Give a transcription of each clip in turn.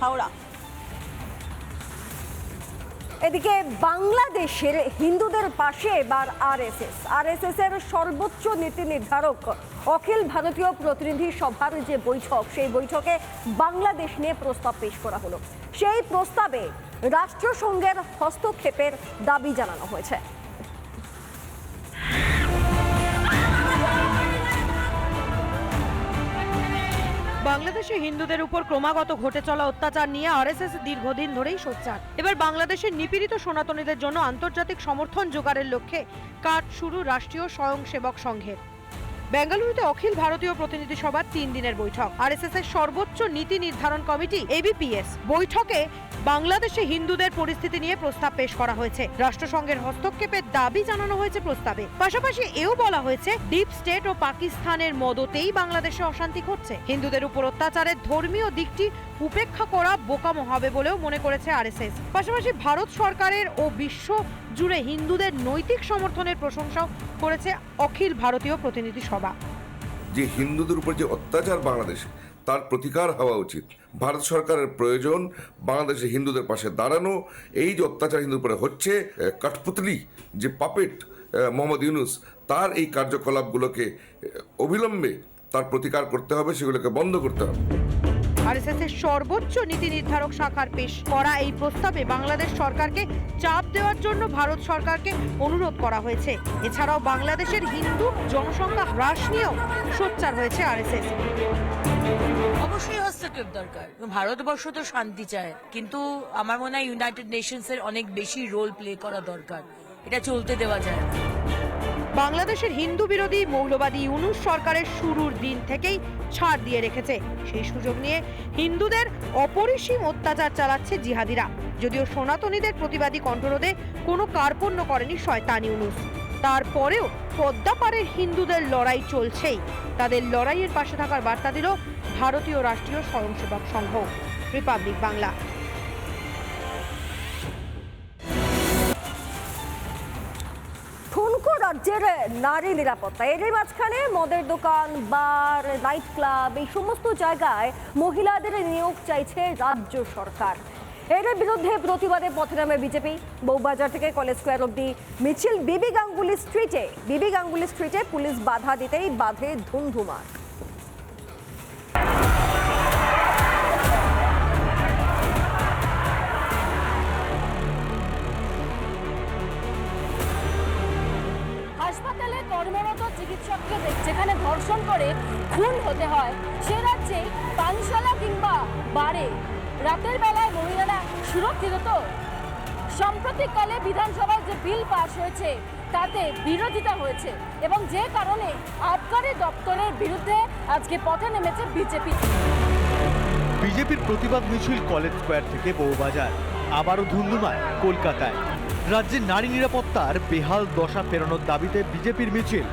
হাওড়া। এদিকে বাংলাদেশের হিন্দুদের পাশে এবার আরএসএস। আরএসএস এর সর্বোচ্চ নীতি নির্ধারক অখিল ভারতীয় প্রতিনিধি সভার যে বৈঠক, সেই বৈঠকে বাংলাদেশ নিয়ে প্রস্তাব পেশ করা হলো। সেই প্রস্তাবে রাষ্ট্রসংঘের হস্তক্ষেপের দাবি জানানো হয়েছে। বাংলাদেশে হিন্দুদের উপর ক্রমাগত ঘটে চলা অত্যাচার নিয়ে আরএসএস দীর্ঘদিন ধরেই সোচ্চার। এবার বাংলাদেশের নিপীড়িত সনাতনীদের জন্য আন্তর্জাতিক সমর্থন জোগাড়ের লক্ষ্যে কাজ শুরু রাষ্ট্রীয় স্বয়ংসেবক সংঘের। বেঙ্গালুরুতে অখিল ভারতীয় প্রতিনিধি সভার তিন দিনের বৈঠক। আরএসএস এর সর্বোচ্চ নীতি নির্ধারণ কমিটি এবিপিএস বৈঠকে বাংলাদেশে হিন্দুদের পরিস্থিতি নিয়ে প্রস্তাব পেশ করা হয়েছে। রাষ্ট্রসংঘের হস্তক্ষেপের দাবি জানানো হয়েছে প্রস্তাবে। পাশাপাশি এও বলা হয়েছে, ডিপ স্টেট ও পাকিস্তানের মদতেই বাংলাদেশে অশান্তি ঘটছে। হিন্দুদের উপর অত্যাচারের ধর্মীয় দিকটি উপেক্ষা করা বোকামো হবে বলেও মনে করেছে আরএসএস। পাশাপাশি ভারত সরকারের ও বিশ্ব জুড়ে হিন্দুদের নৈতিক সমর্থনের প্রশংসাও করেছে অখিল ভারতীয় প্রতিনিধি সভা। যে হিন্দুদের উপর যে অত্যাচার বাংলাদেশে, তার প্রতিকার হওয়া উচিত। ভারত সরকারের প্রয়োজন বাংলাদেশে হিন্দুদের পাশে দাঁড়ানো, এই যে অত্যাচার হিন্দুর উপরে হচ্ছে কাঠপুতলি, যে পাপেট মোহাম্মদ ইউনুস, তার এই কার্যকলাপগুলোকে অবিলম্বে তার প্রতিকার করতে হবে, সেগুলোকে বন্ধ করতে হবে। আরএসএস এর সর্বোচ্চ নীতি নির্ধারক শাখার পেশ করা এই প্রস্তাবে বাংলাদেশ সরকারকে চাপ দেওয়ার জন্য ভারত সরকারকে অনুরোধ করা হয়েছে। এছাড়াও বাংলাদেশের হিন্দু জনসংখ্যা হ্রাস নিয়েও সোচ্চার হয়েছে আরএসএস। অবশ্যই হস্তক্ষেপ দরকার। ভারতবর্ষ তো শান্তি চায়, কিন্তু আমার মনে হয় ইউনাইটেড নেশনস এর অনেক বেশি রোল প্লে করা দরকার। এটা চলতে দেওয়া যায় না। বাংলাদেশের হিন্দু বিরোধী মৌলবাদী ইউনুস সরকারের শুরুর দিন থেকেই ছাড় দিয়ে রেখেছে। সেই সুযোগ নিয়ে হিন্দুদের অপরিসীম অত্যাচার চালাচ্ছে জিহাদিরা। যদিও সনাতনীদের প্রতিবাদী কণ্ঠরোধে কোনো কার্পণ্য করেনি শয়তান ইউনুস। তারপরেও পদ্মাপাড়ের হিন্দুদের লড়াই চলছেই। তাদের লড়াইয়ের পাশে থাকার বার্তা দিল ভারতীয় রাষ্ট্রীয় স্বয়ংসেবক সংঘ, রিপাবলিক বাংলা। রাজ্যের নারী নিরাপত্তা। এর মাঝখানে মদের দোকান, বার নাইট ক্লাব এই সমস্ত জায়গায় মহিলাদের নিয়োগ চাইছে রাজ্য সরকার। এর বিরুদ্ধে প্রতিবাদে পথে নামে বিজেপি। বৌবাজার থেকে কলেজ স্কোয়ার অব্দি মিছিল বিবি গাঙ্গুলি স্ট্রিটে। বিবি গাঙ্গুলি স্ট্রিটে পুলিশ বাধা দিতেই বাধে ধুমধুমার। কর্মরত চিকিৎসককে যেখানে ধর্ষণ করে খুন হতে হয়, সে রাজ্যে পানশালা কিংবা বারে। রাতের বেলায় মহিলারা সুরক্ষিত তো? সাম্প্রতিককালে বিধানসভায় যে বিল পাশ হয়েছে, তাতে বিরোধিতা হয়েছে এবং যে কারণে আবকারি দপ্তরের বিরুদ্ধে আজকে পথে নেমেছে বিজেপি। বিজেপির প্রতিবাদ মিছিল কলেজ স্কোয়ার থেকে বউবাজার, আবারও ধুন্ধুমায় কলকাতায়। রাজ্যের নারী নিরাপত্তার বেহাল দশা ফেরানোর দাবিতে বিজেপির মিছিল।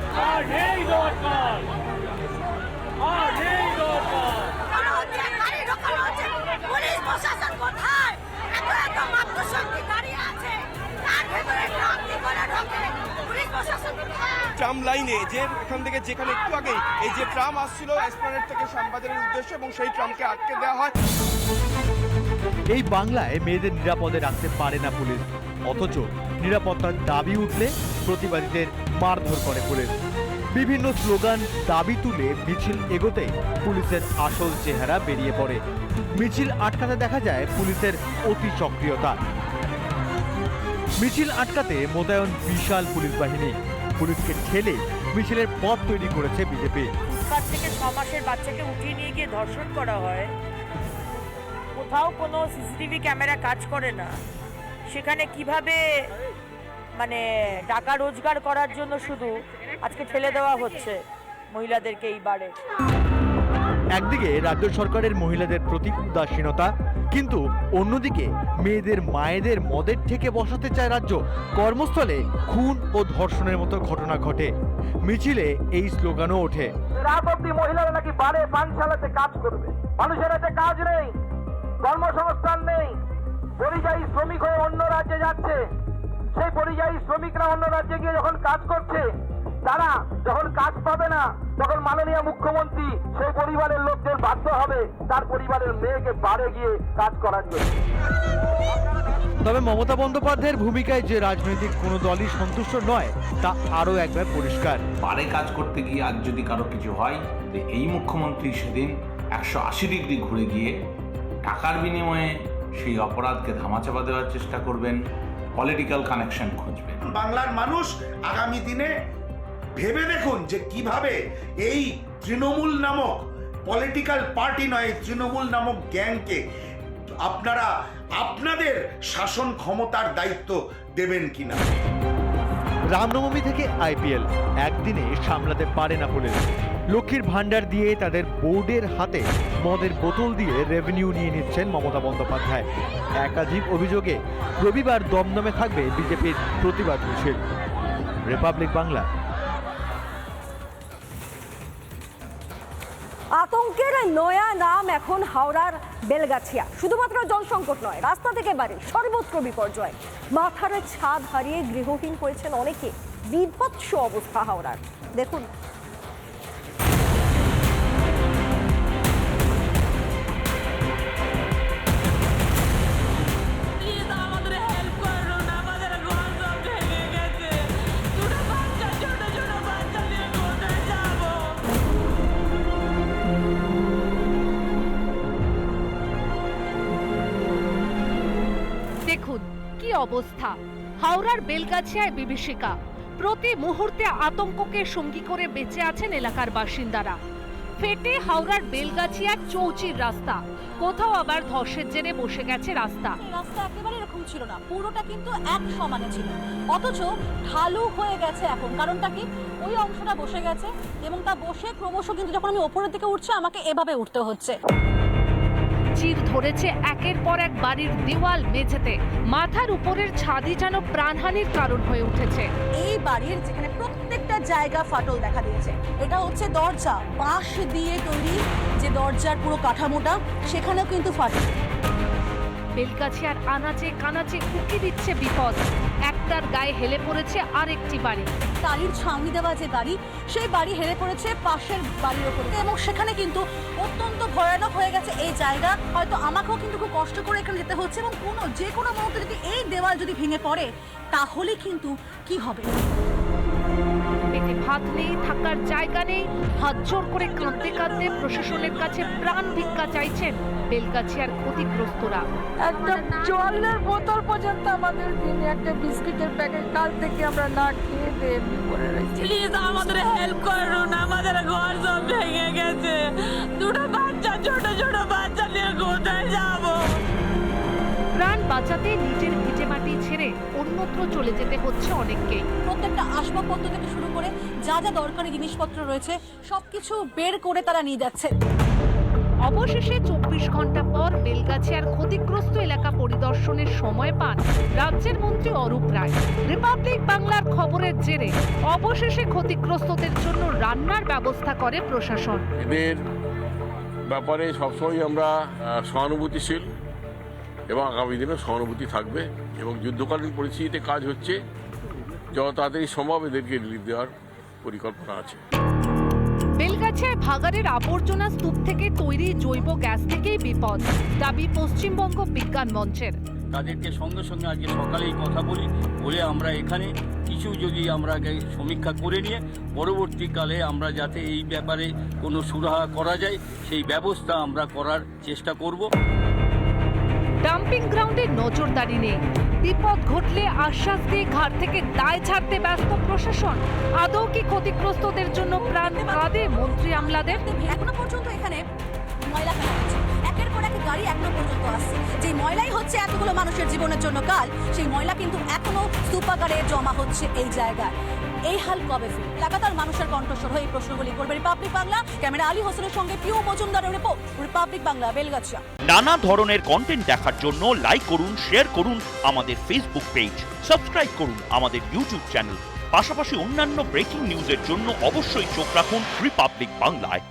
ট্রাম লাইনে যে এখান থেকে যেখানে একটু আগে এই যে ট্রাম আসছিল এসপ্লানেট থেকে শ্যামবাজারের উদ্দেশ্যে এবং সেই ট্রামকে আটকে দেওয়া হয়। এই বাংলায় মেয়েদের নিরাপদে রাখতে পারে না পুলিশ। অথচ নিরাপত্তার দাবি উঠলে প্রতিবাদীদের মারধর করে পুলিশ। বিভিন্ন স্লোগান দাবি তুলে মিছিল এগোতে পুলিশের আসল চেহারা বেরিয়ে পড়ে। মিছিল আটকাতে দেখা যায় পুলিশের অতি সক্রিয়তা। মিছিল আটকাতে মোতায়েন বিশাল পুলিশ বাহিনী। পুলিশকে ঠেলে মিছিলের পথ তৈরি করেছে বিজেপি। কাছ থেকে ছ মাসের বাচ্চাকে উঠিয়ে নিয়ে গিয়ে ধর্ষণ করা হয়। কোথাও কোনো সিসিটিভি ক্যামেরা কাজ করে না। সেখানে কীভাবে মানে টাকা রোজগার করার জন্য শুধু আজকে ঠেলে দেওয়া হচ্ছে মহিলাদেরকে এই বারে একদিকে রাজ্য সরকারের মহিলাদের প্রতি উদাসীনতা কিন্তু অন্যদিকে মেয়েদের মায়েদের মদের থেকে বসাতে চায় রাজ্য। কর্মস্থলে খুন ও ধর্ষণের মতো ঘটনা ঘটে। মিছিলে এই স্লোগানও ওঠে। রাত অব্দি মহিলারা নাকি বারে পানশালাতে কাজ করবে। মানুষের কাজ নেই কর্মসংস্থান নেই। পরিযায়ী শ্রমিক হয়ে অন্য রাজ্যে যাচ্ছে। সেই পরিযায়ী শ্রমিকরা অন্য রাজ্যে গিয়ে যখন কাজ করছে তারা যখন কাজ পাবে না তখন মাননীয় মুখ্যমন্ত্রী সেই পরিবারের লোকদের বাধ্য হবে তার পরিবারের মেয়েকে বাড়ে গিয়ে কাজ করার জন্য। তবে মমতা বন্দ্যোপাধ্যায়ের ভূমিকায় যে রাজনৈতিক কোনো দলই সন্তুষ্ট নয় তা আরও একবার পরিষ্কার। পারে কাজ করতে গিয়ে আজ যদি কারও কিছু হয় এই মুখ্যমন্ত্রী সেদিন একশো আশি ডিগ্রি ঘুরে গিয়ে টাকার বিনিময়ে সেই অপরাধকে ধামাচাপা দেওয়ার চেষ্টা করবেন পলিটিক্যাল কানেকশন খুঁজবেন। বাংলার মানুষ আগামী দিনে ভেবে দেখুন যে কীভাবে এই তৃণমূল নামক পলিটিক্যাল পার্টি নয় তৃণমূল নামক গ্যাংকে আপনারা, আপনাদের শাসন ক্ষমতার দায়িত্ব দেবেন কিনা। রামনবমী থেকে আইপিএল একদিনে সামলাতে পারে না পুলিশ। লক্ষ্মীর ভাণ্ডার দিয়ে তাদের বোর্ডের হাতে মদের বোতল দিয়ে রেভিনিউ নিয়ে নিচ্ছেন মমতা বন্দ্যোপাধ্যায়। একাধিক অভিযোগে রবিবার দমদমে থাকবে বিজেপির প্রতিবাদ মিছিল। রিপাবলিক বাংলা আতঙ্কের নয়া নাম এখন হাওড়ার বেলগাছিয়া। শুধুমাত্র জল সংকট নয়, রাস্তা থেকে বাড়ি সর্বত্র বিপর্যয়। মাথার ছাদ হারিয়ে গৃহহীন হয়েছেন অনেকে। বিভৎস অবস্থা হাওড়ার। দেখুন। অবস্থা। হাওড়ার বেলগাছিয়ায় বিভীষিকা। প্রতি মুহূর্তে আতঙ্ককে সঙ্গী করে বেঁচে আছেন এলাকার বাসিন্দারা। ফেটে হাওড়ার বেলগাছিয়ার চৌচির রাস্তা। কোথাও আবার ধসের জেরে বসে গেছে রাস্তা। রাস্তা একেবারে এরকম ছিল না। পুরোটা কিন্তু এক সমানে ছিল। অথচ ঢালু হয়ে গেছে এখন। কারণটা কি? ওই অংশটা বসে গেছে এবং তা বসে ক্রমশ কিন্তু যখন আমি ওপরের দিকে উঠছি, আমাকে এভাবে উঠতে হচ্ছে। চির ধরেছে একের পর এক বাড়ির দেওয়াল মেঝেতে। মাথার উপরের ছাদি যেন প্রাণহানির কারণ হয়ে উঠেছে। এই বাড়ির যেখানে প্রত্যেকটা জায়গা ফাটল দেখা দিয়েছে, এটা হচ্ছে দরজা। বাঁশ দিয়ে তৈরি যে দরজার পুরো কাঠামোটা, সেখানেও কিন্তু ফাটল বেলগাছিয়ার আনাচে কানাচে উকি দিচ্ছে বিপদ। একটার গায়ে হেলে পড়েছে আরেকটি বাড়ি। টালির ছাউনি দেওয়া যে বাড়ি সেই বাড়ি হেরে পড়েছে পাশের বাড়ির ওপর এবং সেখানে কিন্তু অত্যন্ত ভয়ানক হয়ে গেছে এই জায়গা। হয়তো আমাকেও কিন্তু খুব কষ্ট করে এখানে যেতে হচ্ছে এবং কোনো যে কোনো মুহূর্তে যদি এই দেওয়াল যদি ভেঙে পড়ে তাহলে কিন্তু কি হবে? পেটে ভাত নেই থাকার জায়গা নেই। হাত জোর করে কাঁদতে কাঁদতে প্রশাসনের কাছে প্রাণ ভিক্ষা চাইছেন বেলগাছিয়ার ক্ষতিগ্রস্তরা। একটা জলের বোতল পর্যন্ত আমাদের দিনে একটা বিস্কিটের প্যাকেট কাল থেকে আমরা না খেয়ে দিয়ে এমনি করে রয়েছি। প্লিজ আমাদের হেল্প করুন আমাদের ঘর সব ভেঙে গেছে। দুটো বাচ্চা ছোট ছোট বাচ্চা নিয়ে কোথায় যাব? প্রাণ বাঁচাতে নিজের ভিটে মাটি ছেড়ে অন্যত্র চলে যেতে হচ্ছে অনেককেই। প্রত্যেকটা আসবাবপত্র থেকে শুরু করে যা যা দরকারি জিনিসপত্র রয়েছে সবকিছু বের করে তারা নিয়ে যাচ্ছে। অবশেষে চব্বিশ ঘণ্টা পর বেলগাছিয়ার ক্ষতিগ্রস্ত এলাকা পরিদর্শনের সময় পান রাজ্যের মন্ত্রী অরূপ রায়। রিপাবলিক বাংলার খবরের জেরে অবশেষে ক্ষতিগ্রস্তদের জন্য রান্নার ব্যবস্থা করে প্রশাসন। এদের ব্যাপারে সবসময় আমরা সহানুভূতিশীল এবং আগামী দিনে সহানুভূতি থাকবে এবং যুদ্ধকালীন পরিস্থিতিতে কাজ হচ্ছে, যত তাড়াতাড়ি সম্ভব এদেরকে রিলিফ দেওয়ার পরিকল্পনা আছে। বেলগাছিয়ায় ভাগাড়ের আবর্জনা স্তূপ থেকে তৈরি জৈব গ্যাস থেকেই বিপদ। দাবি পশ্চিমবঙ্গ বিজ্ঞান মঞ্চের। তাদেরকে সঙ্গে সঙ্গে আজকে সকালেই কথা বলি, বলে আমরা এখানে কিছু যদি আমরা সমীক্ষা করে নিয়ে পরবর্তীকালে আমরা যাতে এই ব্যাপারে কোনো সুরাহা করা যায়, সেই ব্যবস্থা আমরা করার চেষ্টা করব। ডাম্পিং গ্রাউন্ডে নজরদারি নেই। বিপদ ঘটলে আশ্বাস দিয়ে ঘাট থেকে দায় ছাড়তে ব্যস্ত প্রশাসন। আদৌ কি ক্ষতিগ্রস্তদের জন্য প্রাণ কাঁদে মন্ত্রী আমলাদের? এখনও পর্যন্ত এখানে ময়লা ফেলা হচ্ছে। একের পর এক গাড়ি এখনও পর্যন্ত আসছে। যে ময়লাই হচ্ছে এতগুলো মানুষের জীবনের জন্য কাল, সেই ময়লা কিন্তু এখনও স্তূপাকারে জমা হচ্ছে এই জায়গায়। এই হাল কবে ফিরবে লাগাতার মানুষের কণ্ঠস্বর হয়ে এই প্রশ্নগুলি করবে রিপাবলিক বাংলা। ক্যামেরা আলী হোসেনের সঙ্গে পিউ মজুমদারের রিপোর্ট রিপাবলিক বাংলা, বেলগাছিয়া। নানা ধরনের কন্টেন্ট দেখার জন্য লাইক করুন শেয়ার করুন আমাদের ফেসবুক পেজ সাবস্ক্রাইব করুন আমাদের ইউটিউব চ্যানেল পাশাপাশি অন্যান্য ব্রেকিং নিউজের জন্য অবশ্যই চোখ রাখুন রিপাবলিক বাংলায়।